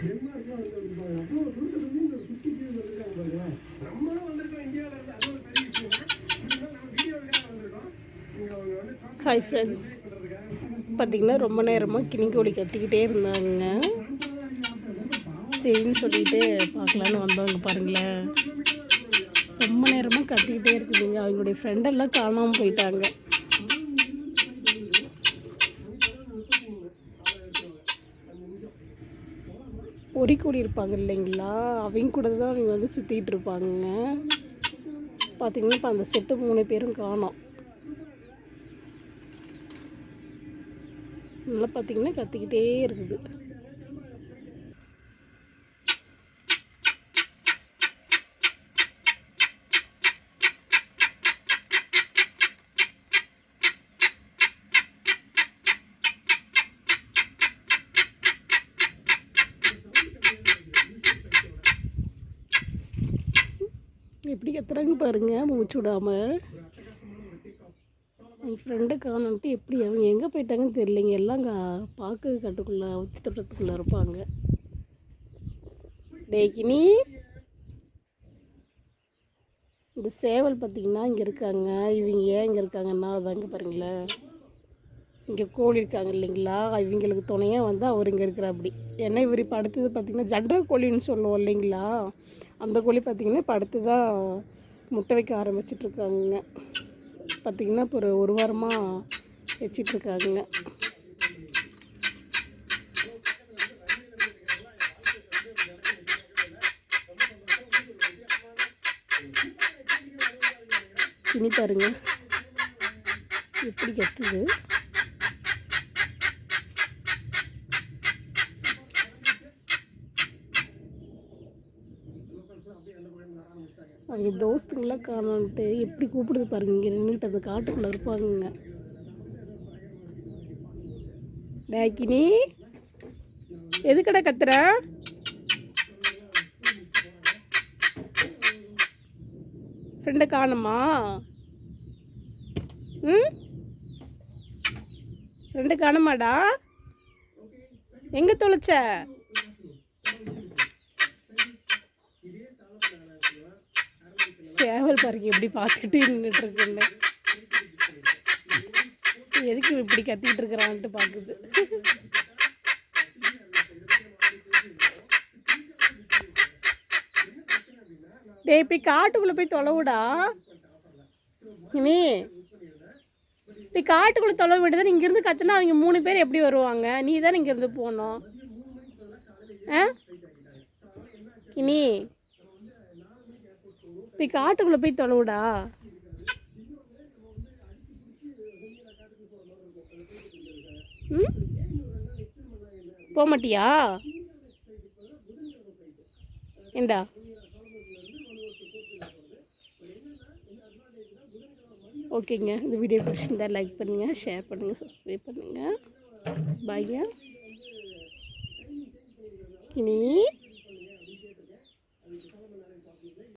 Hi friends பார்த்தீங்கன்னா ரொம்ப நேரமாக கிணிக்கோழி கத்திக்கிட்டே இருந்தாங்க. சரின்னு சொல்லிட்டு பார்க்கலான்னு வந்தவங்க பாருங்களேன். ரொம்ப நேரமாக கத்திக்கிட்டே இருக்குதுங்க அவங்களுடைய ஃப்ரெண்டெல்லாம் காணாமல் போயிட்டாங்க. பொறிக்கோழி இருப்பாங்க இல்லைங்களா? அவங்க கூட தான் அவங்க வந்து சுற்றிட்டு இருப்பாங்க. பார்த்தீங்கன்னா இப்போ அந்த செட்டு மூணு பேரும் காணோம். நல்லா பார்த்தீங்கன்னா கத்திக்கிட்டே இருக்குது. எப்படி கத்துறாங்க பாருங்க மூச்சு விடாம. என் ஃப்ரெண்டை காணன்ட்டு எப்படி அவங்க எங்கே போயிட்டாங்கன்னு தெரியலைங்க. எல்லாம் கா பார்க்க கட்டுக்குள்ளே ஒத்தி தோட்டத்துக்குள்ளே இருப்பாங்க. டேக்கினி இந்த சேவல் பார்த்திங்கன்னா இங்கே இருக்காங்க. இவங்க ஏன் இங்கே இருக்காங்கன்னா அதாங்க பாருங்களேன். இங்கே கோழி இருக்காங்க இல்லைங்களா? இவங்களுக்கு துணையாக வந்து அவர் இங்கே இருக்கிற அப்படி ஏன்னா இவர் இப்போ அடுத்தது பார்த்திங்கன்னா ஜண்டா கோழின்னு சொல்லுவோம் இல்லைங்களா? அந்த கோழி பார்த்திங்கன்னா இப்போ அடுத்து தான் முட்டை வைக்க ஆரம்பிச்சிட்ருக்காங்க. பார்த்திங்கன்னா இப்போ ஒரு ஒரு வாரமாக வச்சிட்ருக்காங்க. இனி பாருங்க. எப்படி கத்துது? அவங்க தோஸ்துங்களாம் காணோன்ட்டு எப்படி கூப்பிடுது பாருங்க இங்கே நின்றுட்டு அந்த காட்டுக்குள்ளே இருப்பாங்க டேக்கினி எதுக்கடா கத்துற? ஃப்ரெண்டை காணுமா? ம்? ஃப்ரெண்டு காணுமாடா? எங்கே தொலைச்ச? சேவல் பாருங்க எப்படி பார்த்துட்டு நின்றுட்டு இருக்குன்னு. எதுக்கு இப்படி கத்திட்டு இருக்கிறான்ட்டு பார்க்குது. டேய் போய் காட்டுக்குள்ளே போய் தொலைவுடா. இனி. இப்போ காட்டுக்குள்ளே தொலைவு விட்டு இங்கேருந்து கத்துனா அவங்க மூணு பேர் எப்படி வருவாங்க? நீ தானே இங்கேருந்து போகணும். ஆ? இனி. நீ காட்டுக்குள்ளே போய் தொலைவுடா. ம்? போக மாட்டியா ஏண்டா? ஓகேங்க இந்த வீடியோ பிடிச்சிருந்தா லைக் பண்ணுங்கள் ஷேர் பண்ணுங்கள் சப்ஸ்கிரைப் பண்ணுங்கள் பாய்ங்க இனி